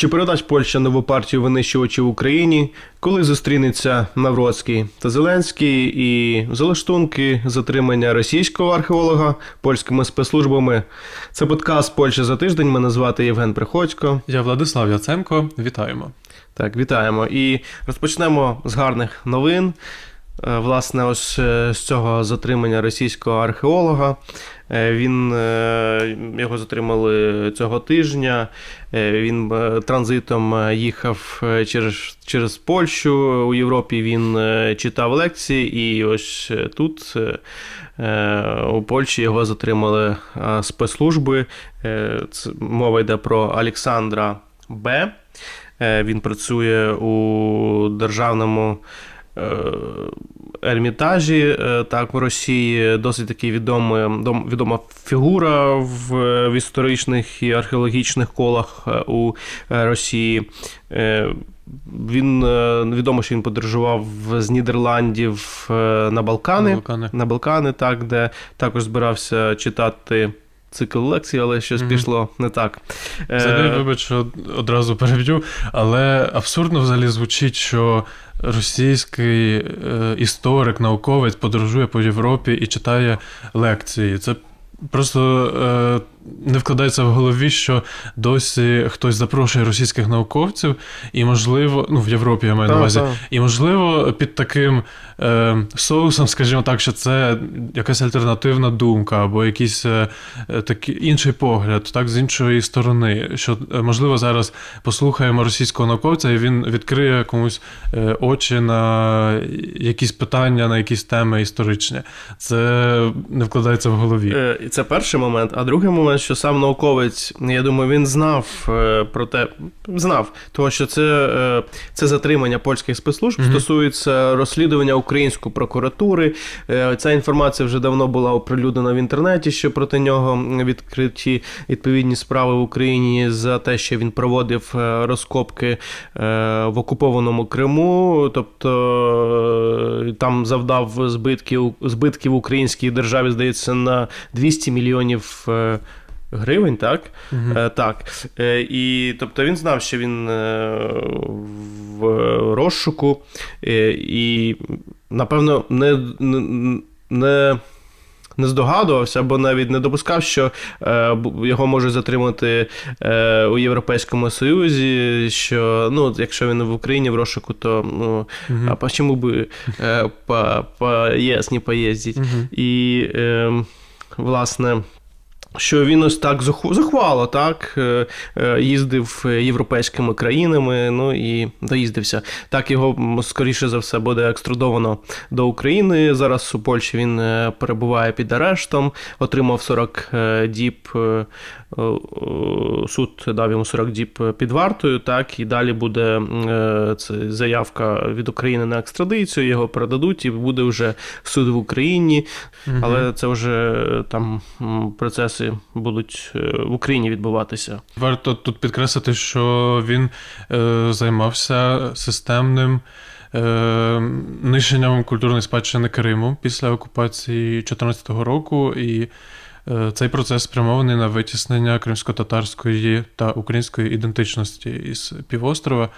Чи передасть Польща нову партію винищувачів Україні, коли зустрінеться Навроцький та Зеленський і залаштунки затримання російського археолога польськими спецслужбами? Це подкаст Польща за тиждень. Мене звати Євген Приходько. Я Владислав Яценко. Вітаємо. Так, вітаємо. І розпочнемо з гарних новин. Е, Власне, ось е, з цього затримання російського археолога. Е, Він його затримали цього тижня. Він транзитом їхав через, через Польщу у Європі. Він читав лекції, і ось тут у Польщі його затримали спецслужби. Мова йде про Олександра Б. Він працює у державному ермітажі, е, так, в Росії. Досить таки відома, відома фігура в, в історичних і археологічних колах е, у е, Росії. Е, Він е, відомо, що він подорожував з Нідерландів е, на Балкани. Балкани. На Балкани, так, де також збирався читати цикл лекцій, але щось Мгм. пішло не так. Е, Взагалі, вибач, одразу переб'ю, але абсурдно взагалі звучить, що російський е, історик, науковець подорожує по Європі і читає лекції. Це просто е, не вкладається в голові, що досі хтось запрошує російських науковців, і, можливо, ну в Європі я маю на увазі, та. І, можливо, під таким е, соусом, скажімо так, що це якась альтернативна думка або якийсь е, е, такий інший погляд, так, з іншої сторони. Що, е, можливо, зараз послухаємо російського науковця, і він відкриє комусь е, очі на якісь питання, на якісь теми історичні. Це не вкладається в голові. Це перший момент. А другий момент, що сам науковець, я думаю, він знав е, про те, знав, того, що це, е, це затримання польських спецслужб Мгм. стосується розслідування української прокуратури. Е, Ця інформація вже давно була оприлюднена в інтернеті, що проти нього відкриті відповідні справи в Україні за те, що він проводив розкопки в окупованому Криму, тобто там завдав збитків, збитків українській державі, здається, на 200 мільйонів. е, Гривень, так? Е, так. Е, і тобто він знав, що він в розшуку, і, напевно, не, не, не, здогадувався, або навіть не допускав, що е, його можуть затримати е, у Європейському Союзі. Що ну, якщо він в Україні в розшуку, то ну, Мгм. а почему бы э, по, поесть, не поездить? Мгм. І, е, власне, що він ось так захвало, так, е, е, їздив європейськими країнами, ну і доїздився. Так його, скоріше за все, буде екстрадовано до України. Зараз у Польщі він е, перебуває під арештом, отримав 40 е, діб. Суд дав йому 40 діб під вартою, так, і далі буде це заявка від України на екстрадицію, його передадуть, і буде вже суд в Україні. Але це вже там м, процеси будуть е, в Україні відбуватися. Варто тут підкреслити, що він е, займався системним е, нищенням культурної спадщини Криму після окупації 2014 року, і цей процес спрямований на витіснення кримсько-татарської та української ідентичності із півострова.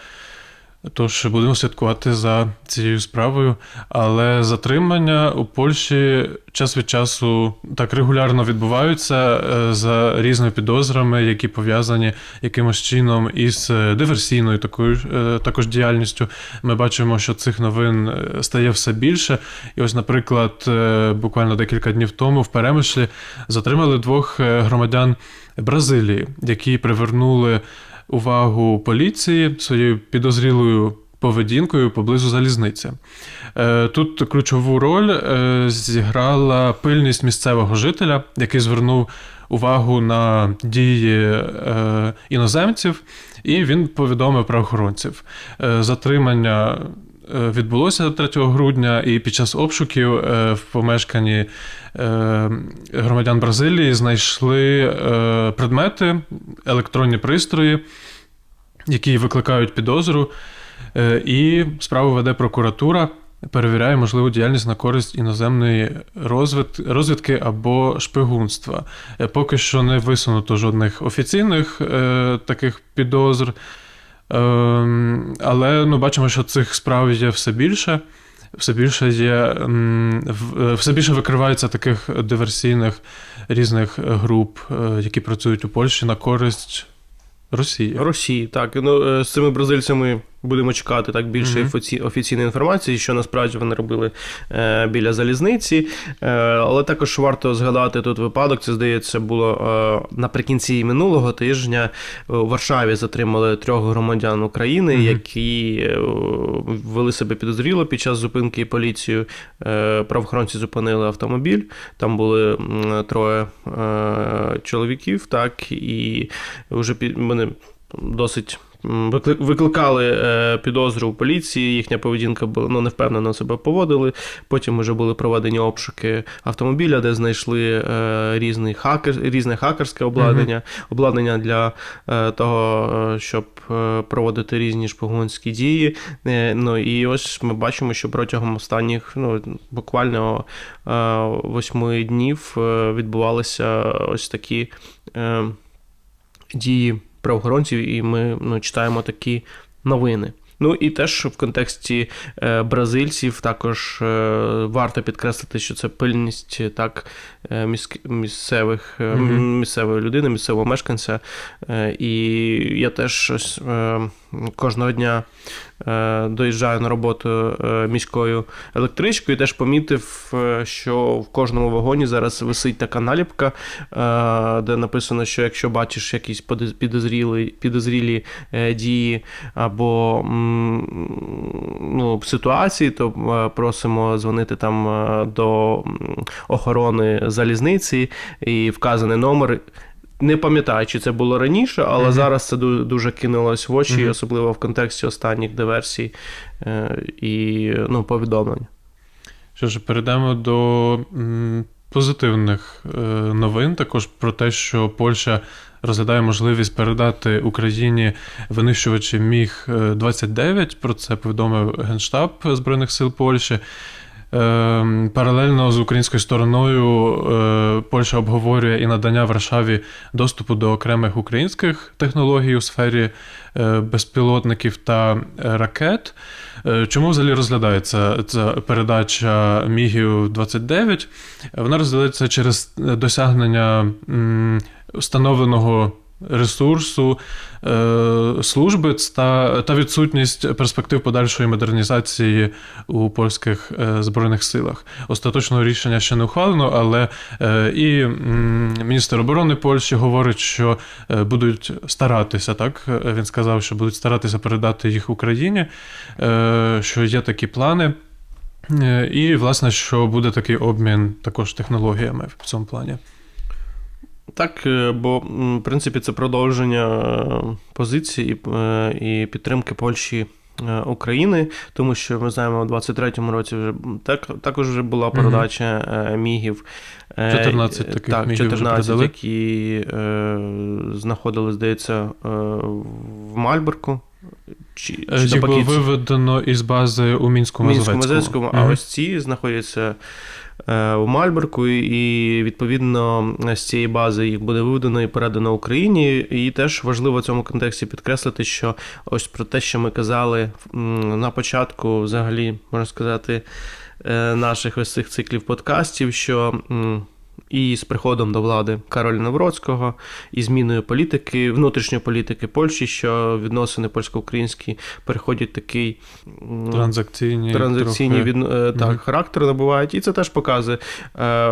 Тож будемо слідкувати за цією справою. Але затримання у Польщі час від часу так регулярно відбуваються е, за різними підозрами, які пов'язані якимось чином із е, диверсійною такою е, також діяльністю. Ми бачимо, що цих новин стає все більше. І ось, наприклад, буквально декілька днів тому в Перемишлі затримали двох громадян Бразилії, які привернули увагу поліції своєю підозрілою поведінкою поблизу залізниці. Е, Тут ключову роль е, зіграла пильність місцевого жителя, який звернув увагу на дії е, іноземців, і він повідомив правоохоронців. Затримання відбулося 3 грудня, і під час обшуків е, в помешканні е, громадян Бразилії знайшли е, предмети, електронні пристрої, які викликають підозру, Е, і справу веде прокуратура. перевіряє можливу діяльність на користь іноземної розвід... розвідки або шпигунства. Е, Поки що не висунуто жодних офіційних е, таких підозр. Ем, Але ну, бачимо, що цих справ є все більше. Все більше є е, все більше викривається таких диверсійних різних груп, е, які працюють у Польщі на користь Росії. Росії, так. Ну, е, з цими бразильцями будемо чекати так більше офіці- офіційної інформації, що насправді вони робили е, біля залізниці. Е, але також варто згадати тут випадок. Це здається було е, наприкінці минулого тижня. У Варшаві затримали трьох громадян України, Мгм. які е, вели себе підозріло під час зупинки поліцією. Е, правоохоронці зупинили автомобіль. Там були троє е, чоловіків, так, і вже під вони досить. Викликали е, підозру у поліції, їхня поведінка була ну, невпевнено себе поводили. Потім вже були проведені обшуки автомобіля, де знайшли е, різний хакер, різне хакерське обладнання, обладнання для е, того, щоб проводити різні шпигунські дії. Ну і ось ми бачимо, що протягом останніх ну, буквально восьми днів відбувалися ось такі дії правоохоронців, і ми ну, читаємо такі новини. Ну і теж в контексті е, бразильців також е, варто підкреслити, що це пильність е, так е, міськ- місцевих е, місцевої людини, місцевого мешканця. Е, і я теж ось, е, кожного дня е, доїжджаю на роботу е, міською електричкою, і теж помітив, е, що в кожному вагоні зараз висить така наліпка, де написано, що якщо бачиш якісь підозрілі, підозрілі дії або ну, ситуації, то просимо дзвонити там до охорони залізниці і вказаний номер. Не пам'ятаю, чи це було раніше, але Мгм. зараз це дуже кинулось в очі, Мгм. особливо в контексті останніх диверсій е, і ну, повідомлень. Що ж, перейдемо до позитивних е, новин, також про те, що Польща розглядає можливість передати Україні винищувачі Міг 29. Про це повідомив Генштаб Збройних сил Польщі. Е, Паралельно з українською стороною е, Польща обговорює і надання Варшаві доступу до окремих українських технологій у сфері е, безпілотників та е, ракет. Е, Чому взагалі розглядається ця передача Мігів 29? Вона розглядається через досягнення встановленого ресурсу е, служби та, та відсутність перспектив подальшої модернізації у польських е, збройних силах. Остаточного рішення ще не ухвалено, але е, і міністр оборони Польщі говорить, що будуть старатися. Так він сказав, що будуть старатися передати їх Україні, що є такі плани. І, власне, що буде такий обмін також технологіями в цьому плані. Так, е, бо в принципі це продовження е, позиції е, і підтримки Польщі. України, тому що ми знаємо, у 23-му році вже так, також вже була передача е, мігів. Е, 14 е, таких так, мігів вже 14, передали. які е, знаходились, здається, в Мальборку. Чи, чи Їх було виведено із бази у мінську Мінському мазовецькому Мазецькому, а ось ці знаходяться у Мальберку, і відповідно з цієї бази їх буде виведено і передано Україні. І теж важливо в цьому контексті підкреслити, що ось про те, що ми казали на початку, взагалі, можна сказати, е, наших ось цих циклів подкастів, що. І з приходом до влади Кароля Навроцького, і зміною політики, внутрішньої політики Польщі, що відносини польсько-українські переходять такий транзакційні, транзакційні від, е, так, Мгм. характер набувають. І це теж показує е,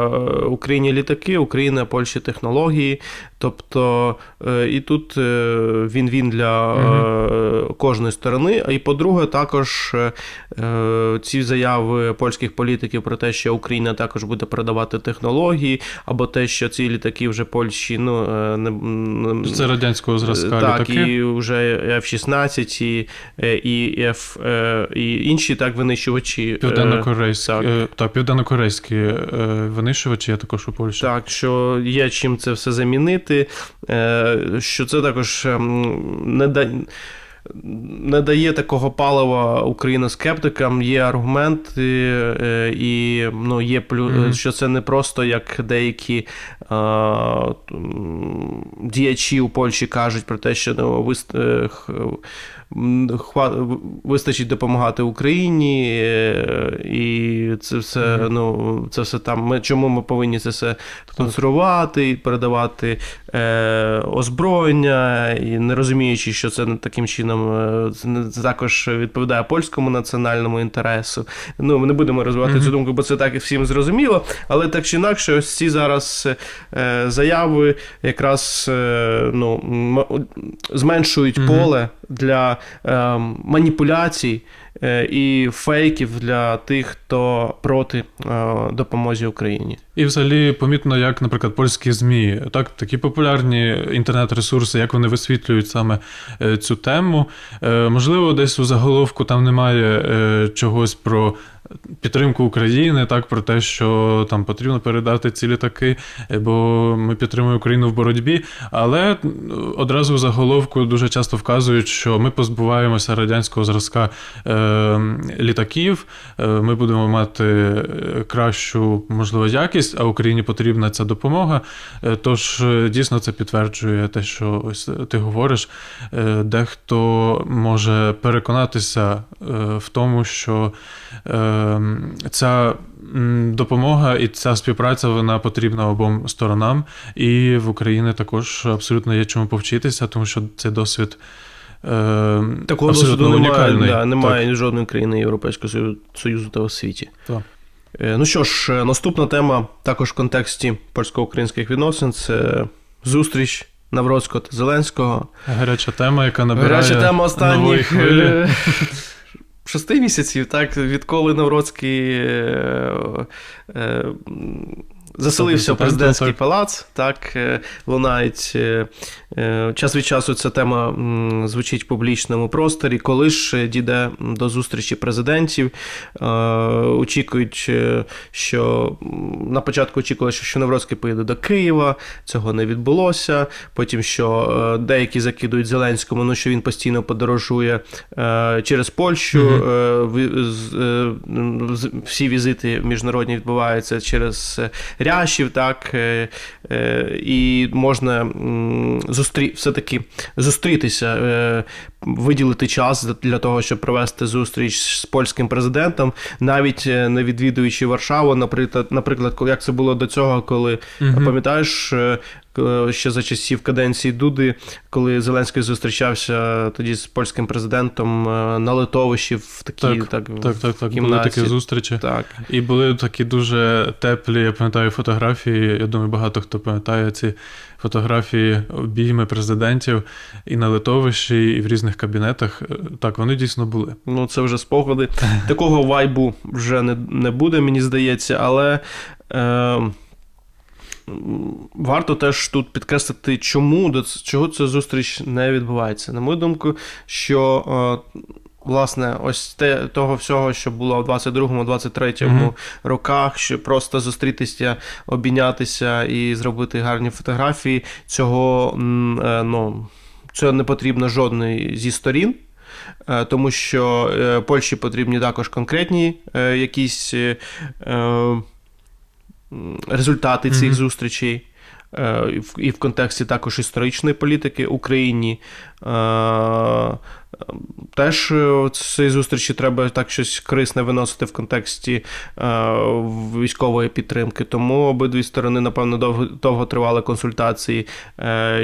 Україні літаки, Україна, Польщі технології. Тобто, е, і тут е, він-він для е, кожної сторони. А і по-друге, також ці заяви польських політиків про те, що Україна також буде передавати технології, або те, що ці літаки вже Польщі ну, е, не, не Це радянського зразка так, літаки. і вже F-16, і, е, і, F, е, і інші так винищувачі. е, Південно-корейські, так. е, так, південно-корейські е, винищувачі є також у Польщі. Так, що є чим це все замінити, е, що це також ем, не да. Не дає такого палива україноскептикам, є аргументи, е, і ну, є плюс, mm-hmm. що це не просто як деякі а, діячі у Польщі кажуть про те, що ну, ви, е, вистачить допомагати Україні, е, і це все, Мгм. ну, це все там. Ми, чому ми повинні це все конструювати, передавати е, озброєння, і не розуміючи, що це таким чином е, це також відповідає польському національному інтересу. Ну, ми не будемо розвивати Мгм. цю думку, бо це так і всім зрозуміло. Але так чи інакше, ось ці зараз е, заяви якраз е, ну, зменшують Мгм. поле для е, маніпуляцій е, і фейків для тих, хто проти е, допомозі Україні. І взагалі помітно, як, наприклад, польські ЗМІ, так, такі популярні інтернет-ресурси, як вони висвітлюють саме е, цю тему. Е, Можливо, десь у заголовку там немає е, чогось про підтримку України, так, про те, що там потрібно передати ці літаки, бо ми підтримуємо Україну в боротьбі. Але одразу в заголовку дуже часто вказують, що ми позбуваємося радянського зразка е, літаків, ми будемо мати кращу, можливо, якість, а Україні потрібна ця допомога. Е, Тож е, дійсно це підтверджує те, що ось е, ти говориш. Дехто може переконатися в тому, що е, ця допомога і ця співпраця вона потрібна обом сторонам, і в Україні також абсолютно є чому повчитися, тому що цей досвід. е, Такого абсолютно досвіду немає, да, немає жодної країни Європейського Союзу та у світі. Так. Е, Ну що ж, е, наступна тема також в контексті польсько-українських відносин це зустріч Навроцького та Зеленського. Гаряча тема, яка набирає Гаряча тема останніх е, шести місяців, так, відколи Навроцький заселився в президентський так. палац, так, лунають. Е, е, Час від часу ця тема звучить в публічному просторі. Коли ж дійде до зустрічі президентів, е, очікують, е, що на початку очікувалося, що Навроцький поїде до Києва, цього не відбулося. Потім, що е, деякі закидують Зеленському, ну що він постійно подорожує е, через Польщу. Е, е, з- Всі візити міжнародні відбуваються через е, Рящів, так, е, е, і можна зустрі... все-таки зустрітися, е, виділити час для того, щоб провести зустріч з польським президентом, навіть е, не відвідуючи Варшаву, наприклад, наприклад, як це було до цього, коли Мгм. Пам'ятаєш, е, ще за часів каденції Дуди, коли Зеленський зустрічався тоді з польським президентом е, на литовищі в такій Так, так, Так, так, так. Були такі зустрічі. так. І були такі дуже теплі, я пам'ятаю, фотографії. Я думаю, багато хто пам'ятає ці фотографії обійми президентів і на литовищі, і в різних кабінетах. Е, Так, вони дійсно були. Ну, це вже спогади. Такого вайбу вже не, не буде, мені здається, але. Е, Варто теж тут підкреслити, чому до чого ця зустріч не відбувається. На мою думку, що е, власне ось те того всього, що було в 22-му, 23-му Мгм. роках, що просто зустрітися, обійнятися і зробити гарні фотографії, цього е, ну, цього не потрібно жодної зі сторін. Е, Тому що е, Польщі потрібні також конкретні е, якісь результати цих зустрічей. Е, і в- І в контексті також історичної політики Україні. Е, Теж е, цієї зустрічі треба так щось корисне виносити в контексті е, військової підтримки. Тому обидві сторони, напевно, довго, довго тривали консультації,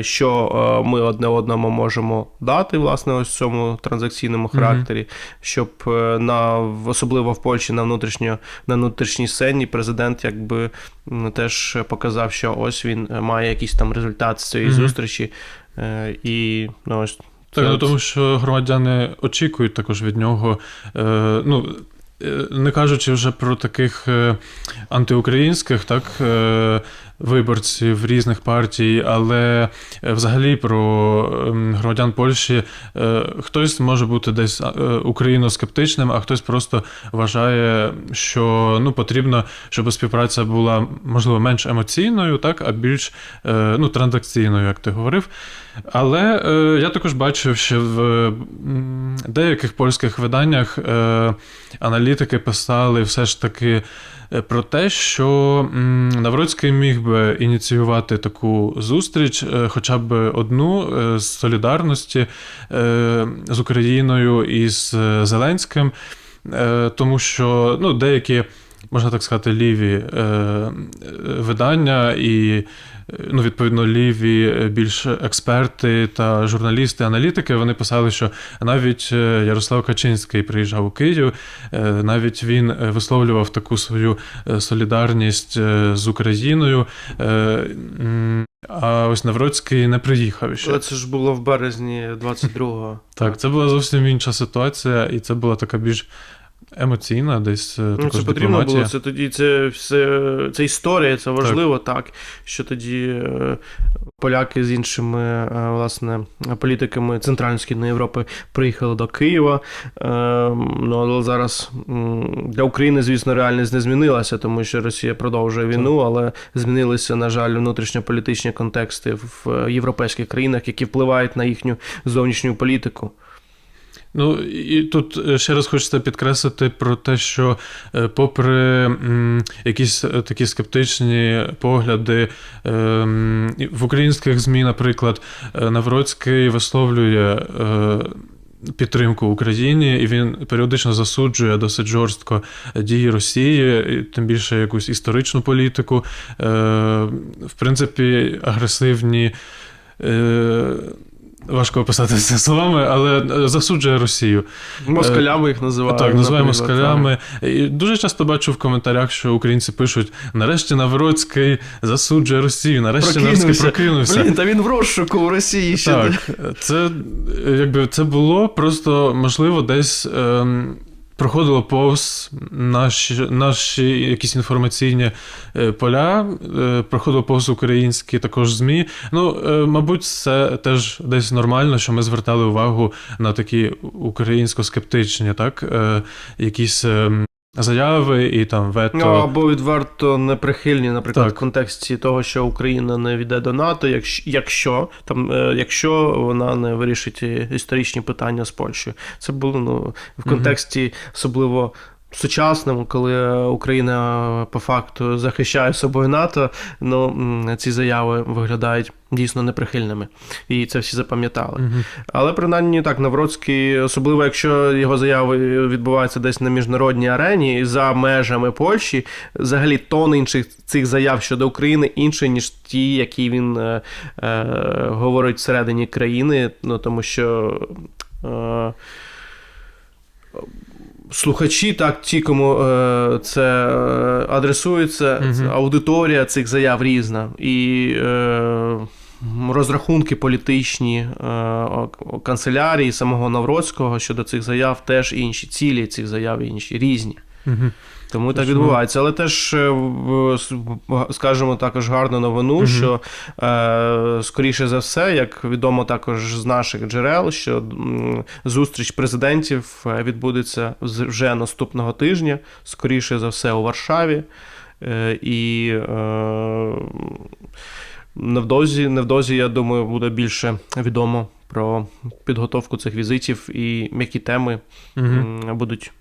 що ми одне одному можемо дати, власне, ось в цьому транзакційному характері, щоб е, на особливо в Польщі на внутрішньо на внутрішній сцені президент якби теж показав, що ось він має якийсь там результат з цієї Мгм. зустрічі. Е, І ну, ось Так, ну тому що громадяни очікують також від нього. Е, ну, не кажучи вже про таких е, антиукраїнських так, е, виборців різних партій, але е, взагалі про ем, громадян Польщі е, хтось може бути десь е, україноскептичним, а хтось просто вважає, що ну, потрібно, щоб співпраця була можливо менш емоційною, так, а більш е, ну, транзакційною, як ти говорив. Але е, я також бачив, що в деяких польських виданнях е, аналітики аналітики писали все ж таки е, про те, що Навроцький міг би ініціювати таку зустріч, е, хоча б одну е, з солідарності з Україною і з Зеленським, тому що ну, деякі. Можна так сказати, ліві е, видання і, ну, відповідно, ліві е, більш експерти та журналісти, аналітики, вони писали, що навіть е, Ярослав Качинський приїжджав у Київ, навіть він висловлював таку свою солідарність з Україною. А ось Навроцький не приїхав ще. Це ж було в березні 22-го. Так, це була зовсім інша ситуація, і це була така більш емоційна, десь е, Ну, також це потрібно дипломатія. було. Це тоді це все це історія, це важливо, так. Що тоді е, поляки з іншими е, власне політиками Центрально-Східної Європи приїхали до Києва. Ну але зараз для України, звісно, реальність не змінилася, тому що Росія продовжує війну, але змінилися, на жаль, внутрішньополітичні контексти в європейських країнах, які впливають на їхню зовнішню політику. Ну і тут е, ще раз хочеться підкреслити про те, що е, попри якісь е, такі скептичні погляди в українських ЗМІ, наприклад, Навроцький висловлює. Підтримку Україні, і він періодично засуджує досить жорстко дії Росії, тим більше якусь історичну політику. В принципі, агресивні. Е, Важко описати це словами, але е, засуджує Росію. Москалями їх називають. Так, називаємо москалями. І дуже часто бачу в коментарях, що українці пишуть: нарешті Навроцький засуджує Росію, нарешті Навроцький прокинувся. Блін, та він в розшуку в Росії ще. Так, це е, якби це було просто можливо десь. Ем, Проходило повз наші, наші якісь інформаційні е, поля, е, проходило повз українські також ЗМІ. Ну, е, мабуть, це теж десь нормально, що ми звертали увагу на такі українсько-скептичні, так, якісь ем, заяви і там вето. Ну, або відверто неприхильні, наприклад, Так. в контексті того, що Україна не війде до НАТО, якщо, якщо там, е, якщо вона не вирішить е, історичні питання з Польщею. Це було ну, в контексті особливо. Сучасному, коли Україна по факту захищає собою НАТО, ну ці заяви виглядають дійсно неприхильними, і це всі запам'ятали. Мгм. Але принаймні так, Навроцький, особливо якщо його заяви відбуваються десь на міжнародній арені за межами Польщі, взагалі тон інших цих заяв щодо України інший, ніж ті, які він е, е, говорить всередині країни, ну тому що. Е, Слухачі, так, ті, кому е, це е, адресується, угу. це аудиторія цих заяв різна. І е, розрахунки політичні е, канцелярії самого Навроцького щодо цих заяв теж інші, цілі цих заяв інші, різні. Мгм. Тому так відбувається. Але теж е, скажемо також гарну новину, Мгм. що е, скоріше за все, як відомо також з наших джерел, що зустріч президентів е, відбудеться вже наступного тижня, скоріше за все, у Варшаві. Е, і е, невдовзі, невдовзі, я думаю, буде більше відомо про підготовку цих візитів і які теми м, будуть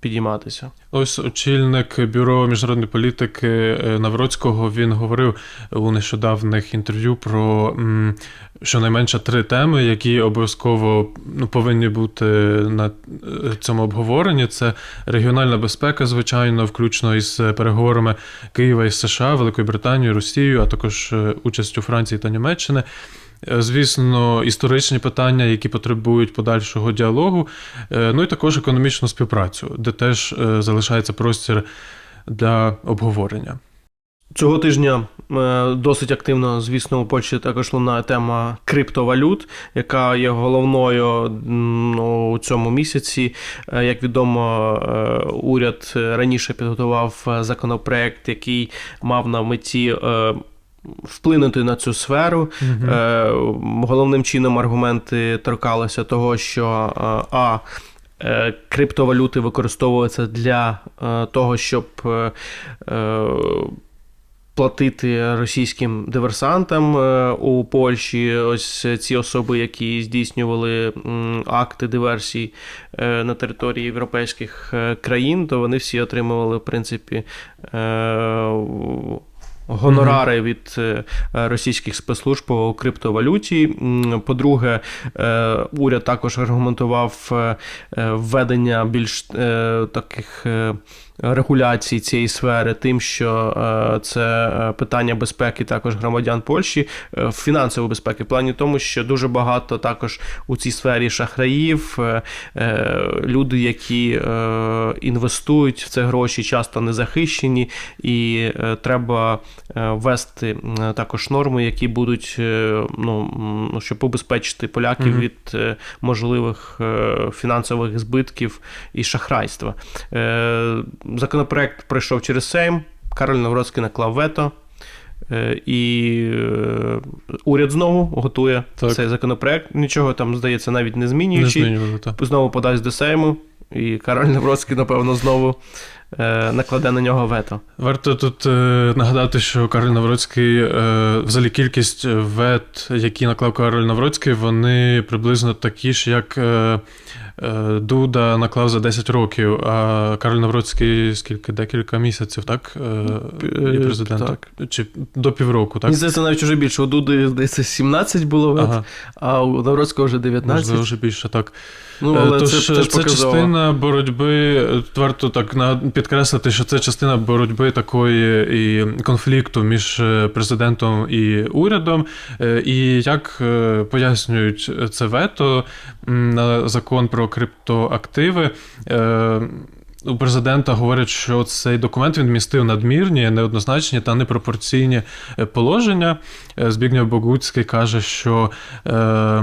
підійматися. Ось очільник бюро міжнародної політики е, Навроцького він говорив у нещодавних інтерв'ю про щонайменше три теми, які обов'язково ну, повинні бути на е, цьому обговоренні. Це регіональна безпека, звичайно, включно із переговорами Києва із США, Великою Британією, Росією, а також е, участю Франції та Німеччини. Е, Звісно, історичні питання, які потребують подальшого діалогу, Е, ну і також економічну співпрацю, де теж е, залишається простір для обговорення. Цього тижня досить активно, звісно, у Польщі також лунає тема криптовалют, яка є головною ну, у цьому місяці. Як відомо, уряд раніше підготував законопроект, який мав на меті. Вплинути на цю сферу. Е, Головним чином аргументи торкалися того, що е, а. е, Криптовалюти використовуються для е, того, щоб е, платити російським диверсантам е, у Польщі. Ось ці особи, які здійснювали акти диверсій е, на території європейських країн, то вони всі отримували, в принципі, е, гонорари від е, російських спецслужб по криптовалюті. По-друге, е, уряд також аргументував е, введення більш таких. Регуляції цієї сфери, тим, що е, це е, питання безпеки також громадян Польщі, е, фінансової безпеки, в плані тому, що дуже багато також у цій сфері шахраїв, люди, які інвестують в це гроші, часто не захищені, і треба ввести також норми, які будуть ну, ну, щоб убезпечити поляків Мгм. від можливих фінансових збитків і шахрайства. Законопроект пройшов через Сейм. Кароль Навроцький наклав вето. Е, І е, уряд знову готує Так. цей законопроект. Нічого там, здається, навіть не Не змінюючи. змінювали так. Знову подасть до Сейму, і Кароль Навроцький, напевно, знову накладе на нього вето. Варто тут е, нагадати, що Кароль Навроцький, е, взагалі кількість вет, які наклав Кароль Навроцький, вони приблизно такі ж, як е, е, Дуда наклав за 10 років, а Кароль Навроцький скільки? Декілька місяців, так? Е, і президент. так. Чи до півроку, так? Мені здається, навіть вже більше. У Дуди, здається, 17 було вет, Ага, а у Навроцького вже 19. можливо, вже більше так. Ну, Е, але Тож це, це, теж частина боротьби, е, варто так підкреслити, що це частина боротьби такої і конфлікту між е, президентом і урядом. Е, І як е, пояснюють це вето на закон про криптоактиви. е, У президента говорять, що цей документ він містив надмірні, неоднозначні та непропорційні е, положення. Е, Збігнєв Богуцький каже, що е,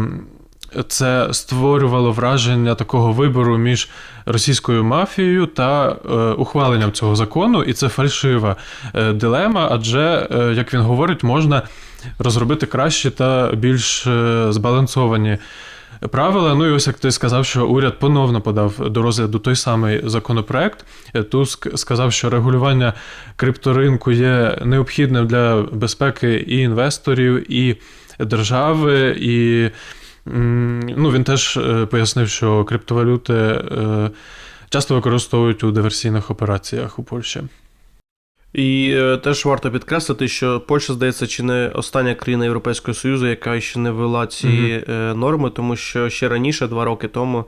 це створювало враження такого вибору між російською мафією та е, ухваленням цього закону, і це фальшива е, дилема, адже, е, як він говорить, можна розробити кращі та більш збалансовані. Правила, ну і ось як ти сказав, що уряд поновно подав до розгляду той самий законопроект. Туск сказав, що регулювання крипторинку є необхідним для безпеки і інвесторів, і держави, і ну, він теж е, пояснив, що криптовалюти е, часто використовують у диверсійних операціях у Польщі. І е, теж варто підкреслити, що Польща, здається, чи не остання країна Європейського Союзу, яка ще не ввела ці Мгм. е, норми, тому що ще раніше, два роки тому,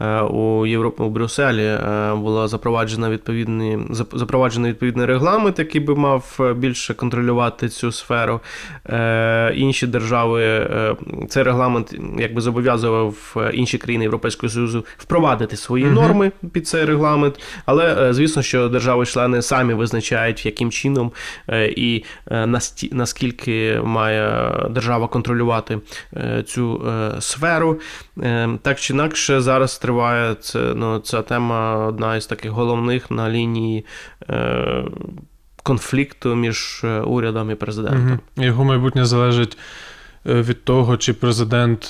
е, у Європі у Брюсселі е, була запроваджена відповідний зап- запроваджений відповідний регламент, який би мав е, більше контролювати цю сферу. Е, Інші держави е, цей регламент якби зобов'язував інші країни Європейського Союзу впровадити свої Мгм. норми під цей регламент. Але е, звісно, що держави-члени самі визначають, яким чином е, і е, наскільки має держава контролювати е, цю сферу. Так чи інакше, зараз триває це, ну, ця тема одна із таких головних на лінії конфлікту між урядом і президентом. Його майбутнє залежить від того, чи президент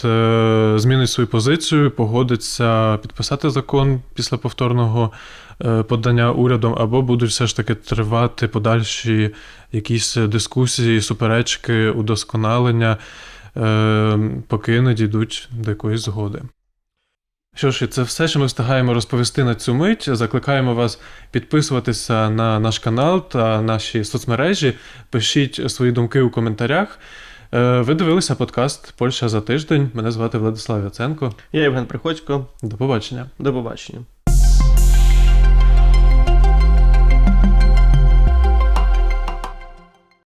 змінить свою позицію, погодиться підписати закон після повторного подання урядом, або будуть все ж таки тривати подальші якісь дискусії, суперечки, удосконалення, е, поки не дійдуть до якоїсь згоди. Що ж, і це все, що ми встигаємо розповісти на цю мить. Закликаємо вас підписуватися на наш канал та наші соцмережі. Пишіть свої думки у коментарях. Е, Ви дивилися подкаст Польща за тиждень. Мене звати Владислав Яценко. Я Євген Приходько. До побачення. До побачення.